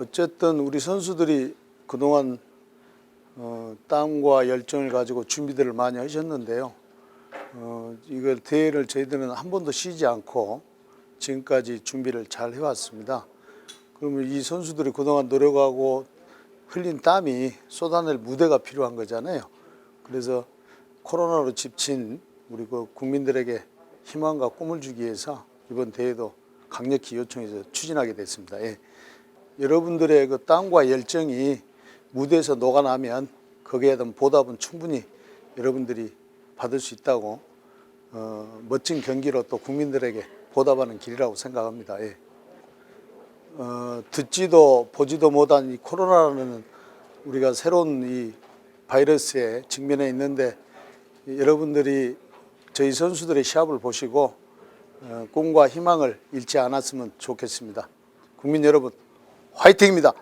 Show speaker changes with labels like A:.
A: 어쨌든 우리 선수들이 그동안 어, 땀과 열정을 가지고 준비들을 많이 하셨는데요. 어, 이걸 대회를 저희들은 한 번도 쉬지 않고 지금까지 준비를 잘 해왔습니다. 그러면 이 선수들이 그동안 노력하고 흘린 땀이 쏟아낼 무대가 필요한 거잖아요. 그래서 코로나로 지친 우리 그 국민들에게 희망과 꿈을 주기 위해서 이번 대회도 강력히 요청해서 추진하게 됐습니다. 예. 여러분들의 그 땀과 열정이 무대에서 녹아나면 거기에 대한 보답은 충분히 여러분들이 받을 수 있다고 어, 멋진 경기로 또 국민들에게 보답하는 길이라고 생각합니다. 예. 어, 듣지도 보지도 못한 이 코로나라는 우리가 새로운 이 바이러스에 직면해 있는데 여러분들이 저희 선수들의 시합을 보시고 어, 꿈과 희망을 잃지 않았으면 좋겠습니다. 국민 여러분, 화이팅입니다.